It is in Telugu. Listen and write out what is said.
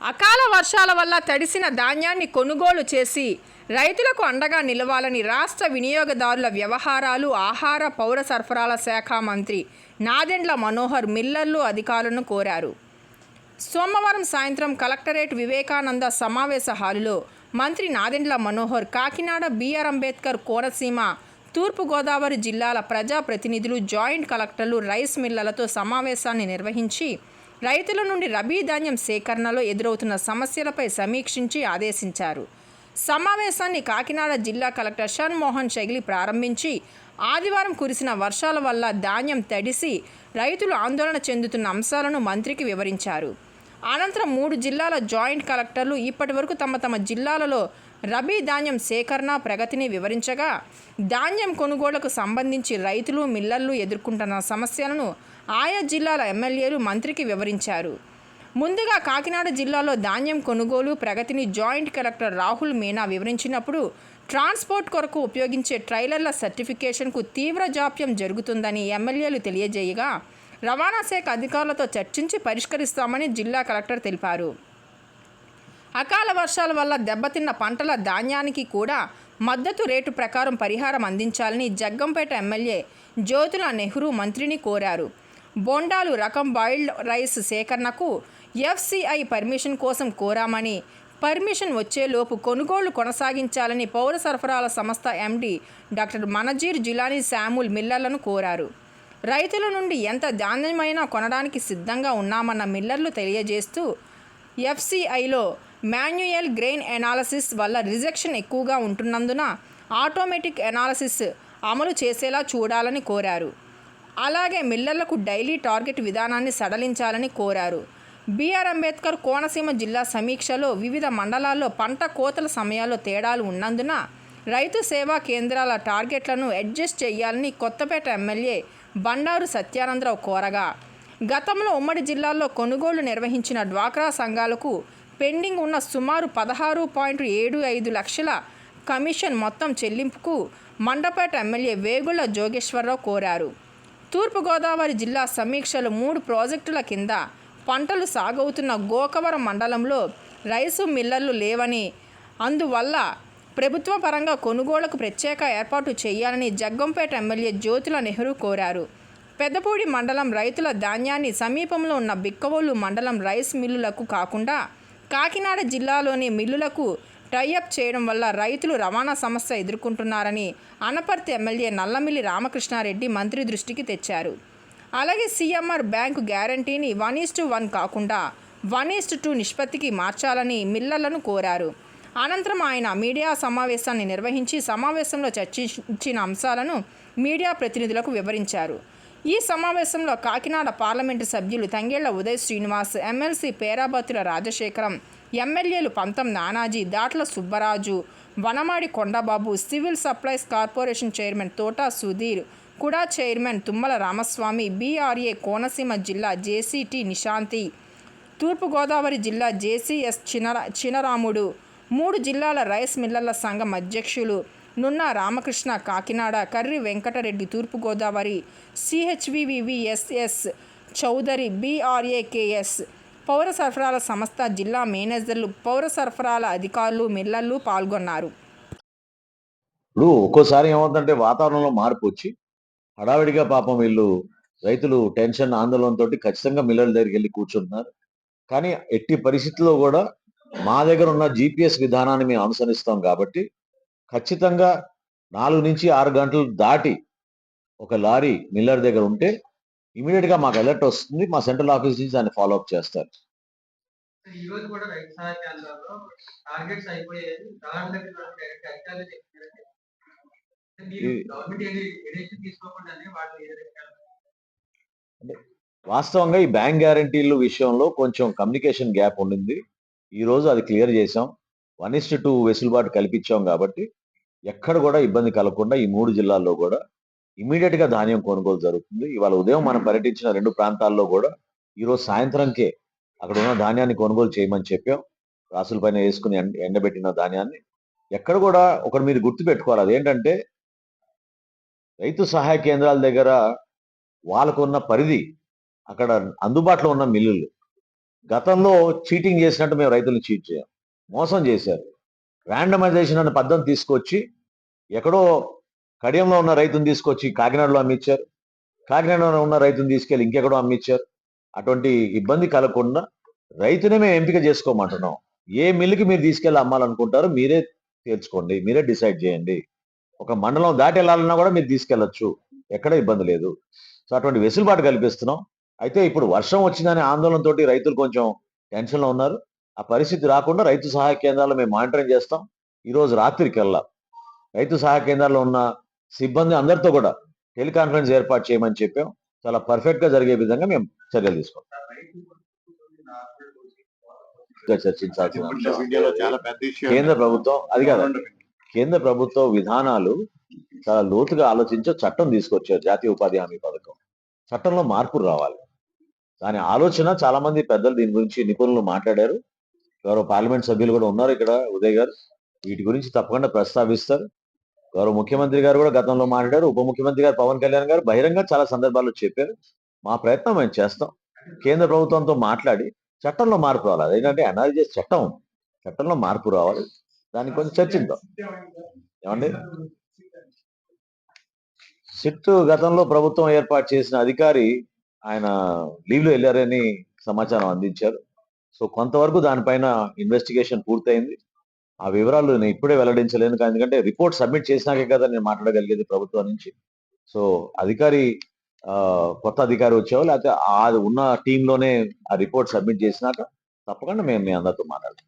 అకాల వర్షాల వల్ల తడిసిన ధాన్యాన్ని కొనుగోలు చేసి రైతులకు అండగా నిలవాలని రాష్ట్ర వినియోగదారుల వ్యవహారాలు ఆహార పౌర సరఫరాల శాఖ మంత్రి నాదెండ్ల మనోహర్ మిల్లర్లు అధికారులను కోరారు. సోమవారం సాయంత్రం కలెక్టరేట్ వివేకానంద సమావేశ హాలులో మంత్రి నాదెండ్ల మనోహర్ కాకినాడ బీఆర్ అంబేద్కర్ కోనసీమ తూర్పుగోదావరి జిల్లాల ప్రజాప్రతినిధులు జాయింట్ కలెక్టర్లు రైస్ మిల్లలతో సమావేశాన్ని నిర్వహించి రైతుల నుండి రబీ ధాన్యం సేకరణలో ఎదురవుతున్న సమస్యలపై సమీక్షించి ఆదేశించారు. సమావేశాన్ని కాకినాడ జిల్లా కలెక్టర్ షణ్మోహన్ శైలి ప్రారంభించి ఆదివారం కురిసిన వర్షాల వల్ల ధాన్యం తడిసి రైతులు ఆందోళన చెందుతున్న అంశాలను మంత్రికి వివరించారు. అనంతరం మూడు జిల్లాల జాయింట్ కలెక్టర్లు ఇప్పటివరకు తమ తమ జిల్లాలలో రబీ ధాన్యం సేకరణ ప్రగతిని వివరించగా ధాన్యం కొనుగోళ్ళకు సంబంధించి రైతులు మిల్లర్లు ఎదుర్కొంటున్న సమస్యలను ఆయా జిల్లాల ఎమ్మెల్యేలు మంత్రికి వివరించారు. ముందుగా కాకినాడ జిల్లాలో ధాన్యం కొనుగోలు ప్రగతిని జాయింట్ కలెక్టర్ రాహుల్ మీనా వివరించినప్పుడు ట్రాన్స్పోర్ట్ కొరకు ఉపయోగించే ట్రైలర్ల సర్టిఫికేషన్కు తీవ్ర జాప్యం జరుగుతుందని ఎమ్మెల్యేలు తెలియజేయగా రవాణా శాఖ అధికారులతో చర్చించి పరిష్కరిస్తామని జిల్లా కలెక్టర్ తెలిపారు. అకాల వర్షాల వల్ల దెబ్బతిన్న పంటల ధాన్యానికి కూడా మద్దతు రేటు ప్రకారం పరిహారం అందించాలని జగ్గంపేట ఎమ్మెల్యే జ్యోతుల నెహ్రూ మంత్రిని కోరారు. బొండాలు రకం బాయిల్డ్ రైస్ సేకరణకు ఎఫ్సిఐ పర్మిషన్ కోసం కోరామని పర్మిషన్ వచ్చేలోపు కొనుగోళ్ళు కొనసాగించాలని పౌర సరఫరాల సంస్థ ఎండి డాక్టర్ మనజీర్ జిలానీ శాముల్ మిల్లర్లను కోరారు. రైతుల నుండి ఎంత ధాన్యమైనా కొనడానికి సిద్ధంగా ఉన్నామన్న మిల్లర్లు తెలియజేస్తూ ఎఫ్సిఐలో మాన్యుయల్ గ్రెయిన్ ఎనాలసిస్ వల్ల రిజెక్షన్ ఎక్కువగా ఉంటున్నందున ఆటోమేటిక్ ఎనాలసిస్ అమలు చేసేలా చూడాలని కోరారు. అలాగే మిల్లర్లకు డైలీ టార్గెట్ విధానాన్ని సడలించాలని కోరారు. బీఆర్ అంబేద్కర్ కోనసీమ జిల్లా సమీక్షలో వివిధ మండలాల్లో పంట కోతల సమయాల్లో తేడాలు ఉన్నందున రైతు సేవా కేంద్రాల టార్గెట్లను అడ్జస్ట్ చేయాలని కొత్తపేట ఎమ్మెల్యే బండారు సత్యానందరావు కోరగా గతంలో ఉమ్మడి జిల్లాల్లో కొనుగోలు నిర్వహించిన డ్వాక్రా సంఘాలకు పెండింగ్ ఉన్న సుమారు పదహారు పాయింట్ ఏడు ఐదు లక్షల కమిషన్ మొత్తం చెల్లింపుకు మండపేట ఎమ్మెల్యే వేగుళ్ళ జోగేశ్వరరావు కోరారు. తూర్పుగోదావరి జిల్లా సమీక్షలు మూడు ప్రాజెక్టుల కింద పంటలు సాగవుతున్న గోకవరం మండలంలో రైసు మిల్లర్లు లేవని అందువల్ల ప్రభుత్వ పరంగా కొనుగోళ్ళకు ప్రత్యేక ఏర్పాటు చేయాలని జగ్గంపేట ఎమ్మెల్యే జ్యోతుల నెహ్రూ కోరారు. పెద్దపూడి మండలం రైతుల ధాన్యాన్ని సమీపంలో ఉన్న బిక్కవోలు మండలం రైస్ మిల్లులకు కాకుండా కాకినాడ జిల్లాలోని మిల్లులకు టైఅప్ చేయడం వల్ల రైతులు రవాణా సమస్య ఎదుర్కొంటున్నారని అనపర్తి ఎమ్మెల్యే నల్లమిల్లి రామకృష్ణారెడ్డి మంత్రి దృష్టికి తెచ్చారు. అలాగే సీఎంఆర్ బ్యాంకు గ్యారంటీని వన్ ఈస్టు వన్ కాకుండా వన్ ఈస్ట్ టూ నిష్పత్తికి మార్చాలని మిల్లర్లను కోరారు. అనంతరం ఆయన మీడియా సమావేశాన్ని నిర్వహించి సమావేశంలో చర్చించిన అంశాలను మీడియా ప్రతినిధులకు వివరించారు. ఈ సమావేశంలో కాకినాడ పార్లమెంటు సభ్యులు తంగేళ్ళ ఉదయ్ శ్రీనివాస్ ఎమ్మెల్సీ పేరాబత్తుల రాజశేఖరం ఎమ్మెల్యేలు Pantham Nanaji Datla Subbaraju Vanamadi Kondababu civil supplies corporation chairman Thota Sudhir KUDA chairman Tummala Ramaswamy BRA Konaseema జిల్లా జేసీటీ నిశాంతి తూర్పుగోదావరి జిల్లా జేసీఎస్ చినర చినరాముడు మూడు జిల్లాల రైస్ మిల్లర్ల సంఘం అధ్యక్షులు నున్న రామకృష్ణ కాకినాడ కర్రి వెంకటరెడ్డి తూర్పుగోదావరి సిహెచ్వివివిఎస్ఎస్ చౌదరి బీఆర్ఏకేఎస్ పౌర సరఫరాల సంస్థ జిల్లా మేనేజర్లు పౌర సరఫరాల అధికారులు మిల్లర్లు పాల్గొన్నారు. ఇప్పుడు ఒక్కోసారి ఏమవుతుందంటే వాతావరణంలో మార్పు వచ్చి హడావిడిగా పాపం వీళ్ళు రైతులు టెన్షన్ ఆందోళనతో ఖచ్చితంగా మిల్లర్ల దగ్గరికి వెళ్ళి కూర్చుంటున్నారు. కానీ ఎట్టి పరిస్థితుల్లో కూడా మా దగ్గర ఉన్న జిపిఎస్ విధానాన్ని మేము అనుసరిస్తాం కాబట్టి ఖచ్చితంగా నాలుగు నుంచి ఆరు గంటలు దాటి ఒక లారీ మిల్లర్ దగ్గర ఉంటే ఇమీడియట్గా మాకు అలర్ట్ వస్తుంది. మా సెంట్రల్ ఆఫీస్ నుంచి దాన్ని ఫాలో అప్ చేస్తారు. వాస్తవంగా ఈ బ్యాంక్ గ్యారంటీల విషయంలో కొంచెం కమ్యూనికేషన్ గ్యాప్ ఉండింది. ఈ రోజు అది క్లియర్ చేసాం వన్ ఇస్ట్ టూ వెసులుబాటు కల్పించాం కాబట్టి ఎక్కడ కూడా ఇబ్బంది కలగకుండా ఈ మూడు జిల్లాల్లో కూడా ఇమీడియట్గా ధాన్యం కొనుగోలు జరుగుతుంది. ఇవాళ ఉదయం మనం పర్యటించిన రెండు ప్రాంతాల్లో కూడా ఈ రోజు సాయంత్రంకే అక్కడ ఉన్న ధాన్యాన్ని కొనుగోలు చేయమని చెప్పాం. రాసుల పైన వేసుకుని ఎండ- ఎండబెట్టిన ధాన్యాన్ని. ఎక్కడ కూడా ఒకటి మీరు గుర్తు పెట్టుకోవాలి అదేంటంటే రైతు సహాయ కేంద్రాల దగ్గర వాళ్ళకున్న పరిధి అక్కడ అందుబాటులో ఉన్న మిల్లులు. గతంలో చీటింగ్ చేసినట్టు మేము రైతులను చీట్ చేయం. మోసం చేశారు. ర్యాండమైజేషన్ అనే పద్ధతి తీసుకొచ్చి ఎక్కడో కడియంలో ఉన్న రైతును తీసుకొచ్చి కాకినాడలో అమ్మించారు కాకినాడలో ఉన్న రైతుని తీసుకెళ్ళి ఇంకెక్కడో అమ్మించారు అటువంటి ఇబ్బంది కలగకుండా రైతునే మేము ఎంపిక చేసుకోమంటున్నాం. ఏ మిల్లుకి మీరు తీసుకెళ్ళి అమ్మాలనుకుంటారో మీరే తేల్చుకోండి మీరే డిసైడ్ చేయండి. ఒక మండలం దాటి వెళ్ళాలన్నా కూడా మీరు తీసుకెళ్ళొచ్చు ఎక్కడ ఇబ్బంది లేదు. సో అటువంటి వెసులుబాటు కల్పిస్తున్నాం. అయితే ఇప్పుడు వర్షం వచ్చిందనే ఆందోళనతో రైతులు కొంచెం టెన్షన్లో ఉన్నారు. ఆ పరిస్థితి రాకుండా రైతు సహాయ కేంద్రాలు మేము మానిటరింగ్ చేస్తాం. ఈరోజు రోజు రాత్రికి రైతు సహాయ కేంద్రాల్లో ఉన్న సిబ్బంది అందరితో కూడా టెలికాన్ఫరెన్స్ ఏర్పాటు చేయమని చెప్పాం. చాలా పర్ఫెక్ట్గా జరిగే విధంగా మేము చర్యలు తీసుకుంటాం చర్చించాల్సిన కేంద్ర ప్రభుత్వం అది కాదు. కేంద్ర ప్రభుత్వ విధానాలు చాలా లోతుగా ఆలోచించే చట్టం తీసుకొచ్చారు జాతీయ ఉపాధి హామీ పథకం. చట్టంలో మార్పులు రావాలి. దాని ఆలోచన చాలా మంది పెద్దలు దీని గురించి నిపుణులు మాట్లాడారు. గౌరవ పార్లమెంట్ సభ్యులు కూడా ఉన్నారు ఇక్కడ ఉదయ్ గారు. వీటి గురించి తప్పకుండా ప్రస్తావిస్తారు. గౌరవ ముఖ్యమంత్రి గారు కూడా గతంలో మాట్లాడారు. ఉప ముఖ్యమంత్రి గారు పవన్ కళ్యాణ్ గారు బహిరంగ చాలా సందర్భాల్లో చెప్పారు. మా ప్రయత్నం మేము చేస్తాం. కేంద్ర ప్రభుత్వంతో మాట్లాడి చట్టంలో మార్పు రావాలి. ఏంటంటే అనాలిసిస్ చట్టం చట్టంలో మార్పు రావాలి. దాన్ని కొంచెం చర్చిద్దాం. ఏమండి? సిట్ గతంలో ప్రభుత్వం ఏర్పాటు చేసిన అధికారి ఆయన లీవ్లో వెళ్ళారని సమాచారం అందించారు. సో కొంతవరకు దానిపైన ఇన్వెస్టిగేషన్ పూర్తయింది. ఆ వివరాలు నేను ఇప్పుడే వెల్లడించలేను కానీ ఎందుకంటే రిపోర్ట్ సబ్మిట్ చేసినాకే కదా నేను మాట్లాడగలిగేది ప్రభుత్వం నుంచి. సో అధికారి ఆ, కొత్త అధికారి వచ్చావు? లేకపోతే ఆ ఉన్న టీంలోనే ఆ రిపోర్ట్ సబ్మిట్ చేసినాక తప్పకుండా మేము మీ అందరితో మాట్లాడతాం.